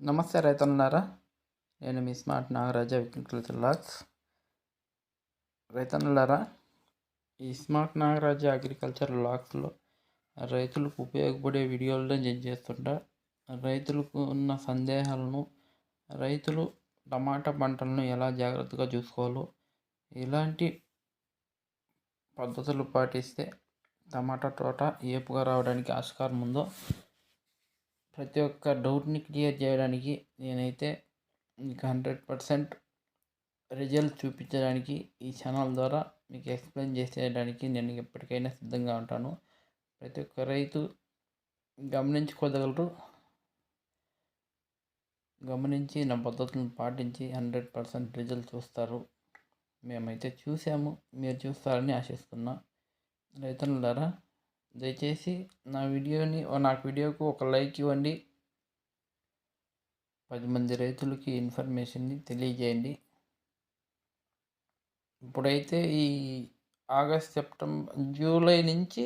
నమస్తే రైతన్నారా నేను మీ స్మార్ట్ నాగరాజ అగ్రికల్చర్ లాక్స్ రైతన్నలారా ఈ స్మార్ట్ నాగరాజ అగ్రికల్చర్ లాక్స్లో రైతులకు ఉపయోగపడే వీడియోలను నేను చేస్తుంటా. రైతులకు ఉన్న సందేహాలను రైతులు టమాటా పంటలను ఎలా జాగ్రత్తగా చూసుకోవాలో ఇలాంటి పద్ధతులు పాటిస్తే టమాటా తోట ఏపుగా రావడానికి ఆస్కారం ఉందో ప్రతి ఒక్క డౌట్ని క్లియర్ చేయడానికి నేనైతే మీకు హండ్రెడ్ పర్సెంట్ రిజల్ట్ చూపించడానికి ఈ ఛానల్ ద్వారా మీకు ఎక్స్ప్లెయిన్ చేసేయడానికి నేను ఎప్పటికైనా సిద్ధంగా ఉంటాను. ప్రతి ఒక్క రైతు గమనించుకోగలరు గమనించి నా పద్ధతులను పాటించి హండ్రెడ్ పర్సెంట్ రిజల్ట్ చూస్తారు. మేమైతే చూసాము మీరు చూస్తారని ఆశిస్తున్నా. రైతులారా దయచేసి నా వీడియోని నాకు వీడియోకు ఒక లైక్ ఇవ్వండి. పది మంది రైతులకి ఇన్ఫర్మేషన్ని తెలియజేయండి. ఇప్పుడైతే ఈ ఆగస్ట్ సెప్టెంబర్ జూలై నుంచి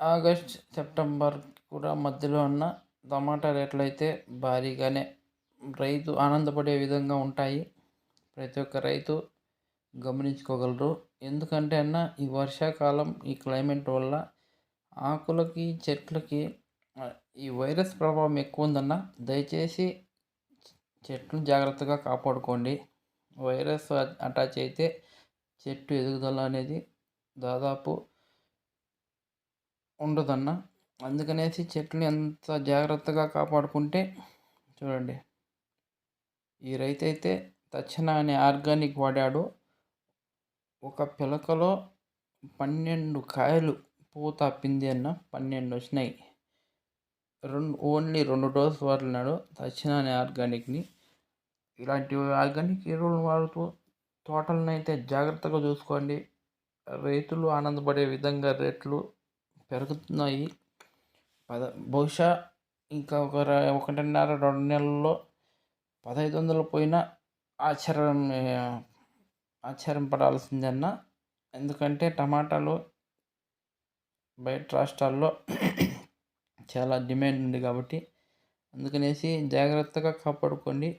ఆగస్ట్ సెప్టెంబర్ కూడా మధ్యలో ఉన్న టమాటా రేట్లు అయితే భారీగానే రైతు ఆనందపడే విధంగా ఉంటాయి. ప్రతి ఒక్క రైతు గమనించుకోగలరు. ఎందుకంటే అన్న ఈ వర్షాకాలం ఈ క్లైమేట్ వల్ల ఆకులకి చెట్లకి ఈ వైరస్ ప్రభావం ఎక్కువ ఉందన్న దయచేసి చెట్లు జాగ్రత్తగా కాపాడుకోండి. వైరస్ అటాచ్ అయితే చెట్టు ఎదుగుదల అనేది దాదాపు ఉండదన్న. అందుకనేసి చెట్లు ఎంత జాగ్రత్తగా కాపాడుకుంటే చూడండి. ఈ రైతు అయితే తక్షణ అనే ఆర్గానిక్ వాడాడు. ఒక పిలకలో పన్నెండు కాయలు పూత పిండి అన్న పన్నెండు వచ్చినాయి. రెండు ఓన్లీ రెండు డోస్ వాడినాడు తక్షణ అనే ఆర్గానిక్ని. ఇలాంటి ఆర్గానిక్ ఎరువులు వాడుతూ తోటలను అయితే జాగ్రత్తగా చూసుకోండి. రైతులు ఆనందపడే విధంగా రేట్లు పెరుగుతున్నాయి. పద బహుశా ఇంకా ఒక ఒకటిన్నర రెండు నెలల్లో పదహైదు వందలు పోయినా ఆశ్చర్యం ఆశ్చర్యపడాల్సిందన్న ఎందుకంటే టమాటాలు బయట రాష్ట్రాల్లో చాలా డిమాండ్ ఉంది కాబట్టి అందుకనేసి జాగ్రత్తగా కాపాడుకోండి.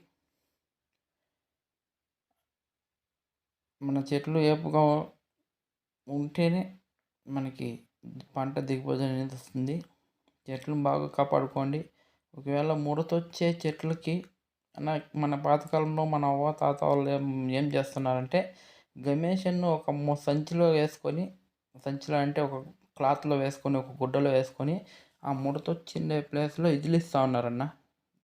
మన చెట్లు ఏపుగా ఉంటేనే మనకి పంట దిగుబడి అనేది వస్తుంది. చెట్లను బాగా కాపాడుకోండి. ఒకవేళ ముడతొచ్చే చెట్లకి మన మన పాతకాలంలో మన అవ్వ తాత వాళ్ళు ఏం ఏం చేస్తున్నారంటే గమేషన్ను ఒక సంచిలో వేసుకొని సంచిలో అంటే ఒక క్లాత్లో వేసుకొని ఒక గుడ్డలో వేసుకొని ఆ ముడత వచ్చిండే ప్లేస్లో ఇదిలిస్తూ ఉన్నారన్న.